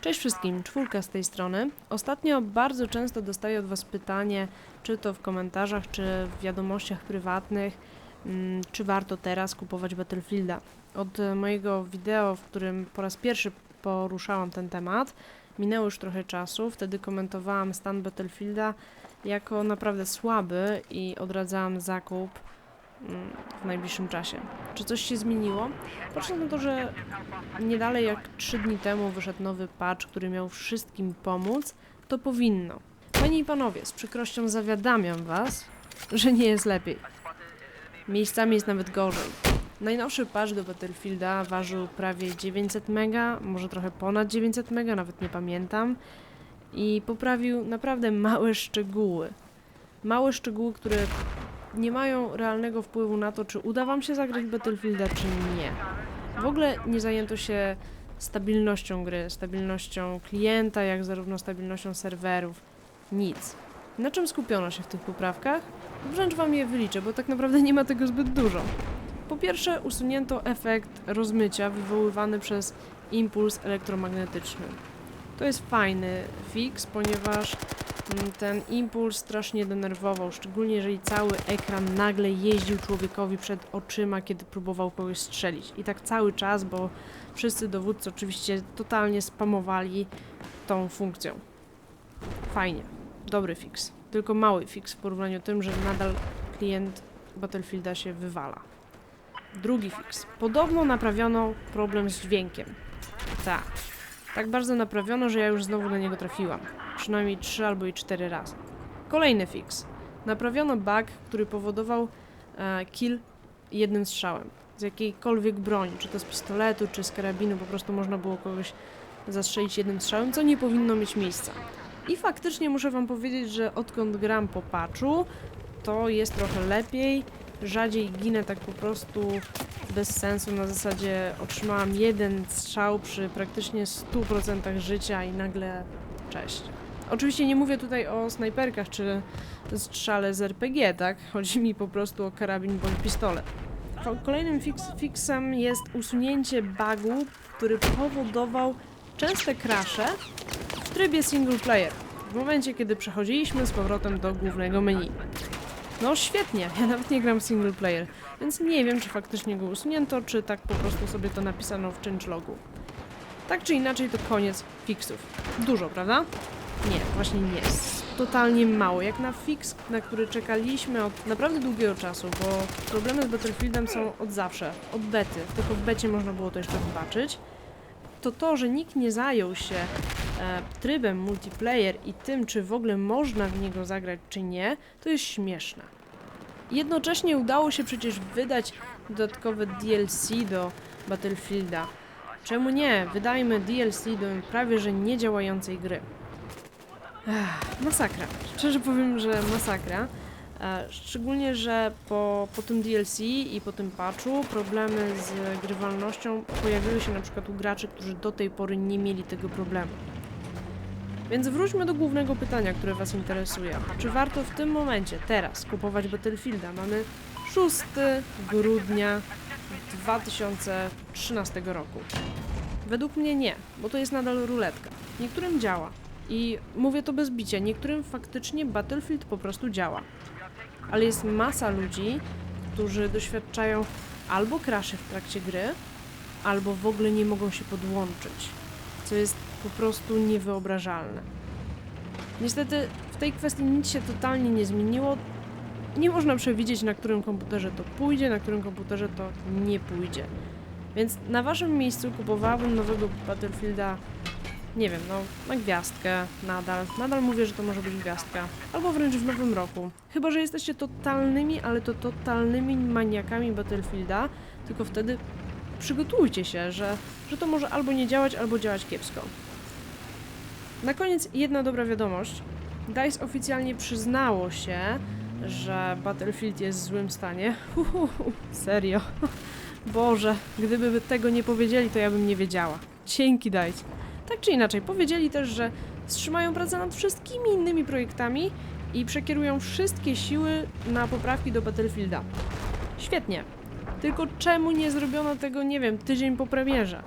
Cześć wszystkim, czwórka z tej strony. Ostatnio bardzo często dostaję od Was pytanie, czy to w komentarzach, czy w wiadomościach prywatnych, mm, czy warto teraz kupować Battlefielda. Od mojego wideo, w którym po raz pierwszy poruszałam ten temat, minęło już trochę czasu. Wtedy komentowałam stan Battlefielda jako naprawdę słaby i odradzałam zakup w najbliższym czasie. Czy coś się zmieniło? Patrząc na to, że nie dalej jak 3 dni temu wyszedł nowy patch, który miał wszystkim pomóc, to powinno. Panie i panowie, z przykrością zawiadamiam was, że nie jest lepiej. Miejscami jest nawet gorzej. Najnowszy patch do Battlefielda ważył prawie 900 mega, może trochę ponad 900 mega, nawet nie pamiętam. I poprawił naprawdę małe szczegóły. Małe szczegóły, które nie mają realnego wpływu na to, czy uda wam się zagrać Battlefielda, czy nie. W ogóle nie zajęto się stabilnością gry, stabilnością klienta, jak zarówno stabilnością serwerów. Nic. Na czym skupiono się w tych poprawkach? Wręcz wam je wyliczę, bo tak naprawdę nie ma tego zbyt dużo. Po pierwsze, usunięto efekt rozmycia wywoływany przez impuls elektromagnetyczny. To jest fajny fix, ponieważ mm, ten impuls strasznie denerwował, szczególnie jeżeli cały ekran nagle jeździł człowiekowi przed oczyma, kiedy próbował kogoś strzelić. I tak cały czas, bo wszyscy dowódcy oczywiście totalnie spamowali tą funkcją. Fajnie, dobry fix. Tylko mały fix w porównaniu tym, że nadal klient Battlefielda się wywala. Drugi fix. Podobno naprawiono problem z dźwiękiem. Tak. Tak bardzo naprawiono, że ja już znowu na niego trafiłam. Przynajmniej 3 albo i 4 razy. Kolejny fix. Naprawiono bug, który powodował e, kill jednym strzałem. Z jakiejkolwiek broni, czy to z pistoletu, czy z karabinu, po prostu można było kogoś zastrzelić jednym strzałem, co nie powinno mieć miejsca. I faktycznie muszę wam powiedzieć, że odkąd gram po patchu, to jest trochę lepiej. Rzadziej ginę tak po prostu bez sensu. Na zasadzie otrzymałam jeden strzał przy praktycznie 100% życia i nagle cześć. Oczywiście nie mówię tutaj o snajperkach czy strzale z RPG, tak? Chodzi mi po prostu o karabin bądź pistolet. Ko- Kolejnym fix, fixem jest usunięcie bugu, który powodował częste crashe w trybie single player. W momencie, kiedy przechodziliśmy z powrotem do głównego menu. No świetnie, ja nawet nie gram single player, więc nie wiem, czy faktycznie go usunięto, czy tak po prostu sobie to napisano w changelogu. Tak czy inaczej, to koniec fixów. Dużo, prawda? Nie, właśnie nie. Totalnie mało. Jak na fix, na który czekaliśmy od naprawdę długiego czasu, bo problemy z Battlefieldem są od zawsze, od bety. Tylko w becie można było to jeszcze wybaczyć. To to, że nikt nie zajął się trybem multiplayer i tym, czy w ogóle można w niego zagrać, czy nie, to jest śmieszne. Jednocześnie udało się przecież wydać dodatkowe DLC do Battlefielda. Czemu nie? Wydajmy DLC do prawie że niedziałającej gry. Ech, masakra. Szczerze powiem, że masakra. E, Szczególnie, że po, po tym DLC i po tym patchu problemy z grywalnością pojawiły się na przykład u graczy, którzy do tej pory nie mieli tego problemu. Więc wróćmy do głównego pytania, które Was interesuje. Czy warto w tym momencie, teraz, kupować Battlefielda? Mamy 6 grudnia 2013 roku. Według mnie nie, bo to jest nadal ruletka. Niektórym działa. I mówię to bez bicia, niektórym faktycznie Battlefield po prostu działa. Ale jest masa ludzi, którzy doświadczają albo crashy w trakcie gry, albo w ogóle nie mogą się podłączyć, co jest po prostu niewyobrażalne. Niestety w tej kwestii nic się totalnie nie zmieniło. Nie można przewidzieć, na którym komputerze to pójdzie, na którym komputerze to nie pójdzie. Więc na waszym miejscu kupowałabym nowego Battlefielda, nie wiem, no, na gwiazdkę nadal. Nadal mówię, że to może być gwiazdka. Albo wręcz w nowym roku. Chyba, że jesteście totalnymi, ale to totalnymi maniakami Battlefielda, tylko wtedy przygotujcie się, że, że to może albo nie działać, albo działać kiepsko. Na koniec jedna dobra wiadomość. DICE oficjalnie przyznało się, że Battlefield jest w złym stanie. Uhuhu, serio. Boże, gdyby tego nie powiedzieli, to ja bym nie wiedziała. Dzięki DICE. Tak czy inaczej, powiedzieli też, że wstrzymają pracę nad wszystkimi innymi projektami i przekierują wszystkie siły na poprawki do Battlefielda. Świetnie. Tylko czemu nie zrobiono tego, nie wiem, tydzień po premierze?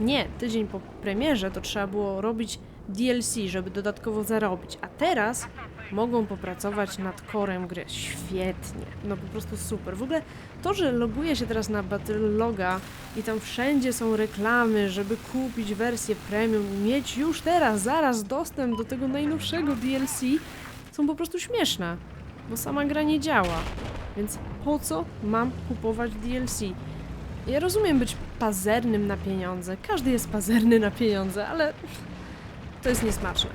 Nie, tydzień po premierze to trzeba było robić DLC, żeby dodatkowo zarobić, a teraz mogą popracować nad korem gry. Świetnie, no po prostu super. W ogóle to, że loguję się teraz na Battleloga i tam wszędzie są reklamy, żeby kupić wersję premium i mieć już teraz, zaraz dostęp do tego najnowszego DLC, są po prostu śmieszne, bo sama gra nie działa. Więc po co mam kupować DLC? Ja rozumiem być pazernym na pieniądze. Każdy jest pazerny na pieniądze, ale to jest niesmaczne.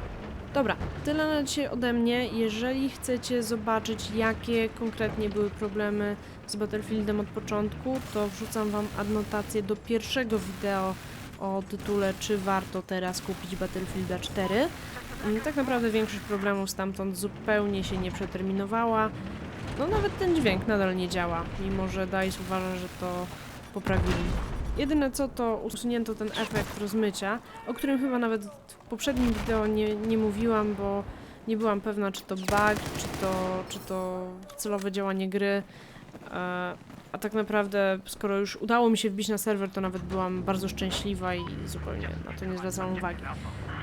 Dobra, tyle na dzisiaj ode mnie. Jeżeli chcecie zobaczyć, jakie konkretnie były problemy z Battlefieldem od początku, to wrzucam Wam adnotację do pierwszego wideo o tytule Czy warto teraz kupić Battlefielda 4. Mm, Tak naprawdę większość problemów stamtąd zupełnie się nie przeterminowała. No nawet ten dźwięk nadal nie działa, mimo że DICE uważa, że to poprawili. Jedyne co to usunięto ten efekt rozmycia, o którym chyba nawet w poprzednim wideo nie, nie mówiłam, bo nie byłam pewna czy to bug, czy to, czy to celowe działanie gry. E, a tak naprawdę, skoro już udało mi się wbić na serwer, to nawet byłam bardzo szczęśliwa i zupełnie na to nie zwracałam uwagi.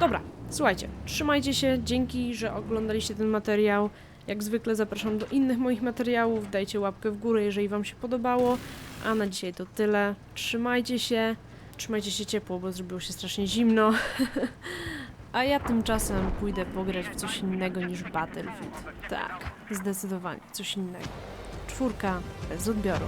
Dobra, słuchajcie, trzymajcie się, dzięki, że oglądaliście ten materiał. Jak zwykle zapraszam do innych moich materiałów, dajcie łapkę w górę, jeżeli Wam się podobało. A na dzisiaj to tyle. Trzymajcie się, trzymajcie się ciepło, bo zrobiło się strasznie zimno. A ja tymczasem pójdę pograć w coś innego niż Battlefield. Tak, zdecydowanie, coś innego. Czwórka bez odbioru.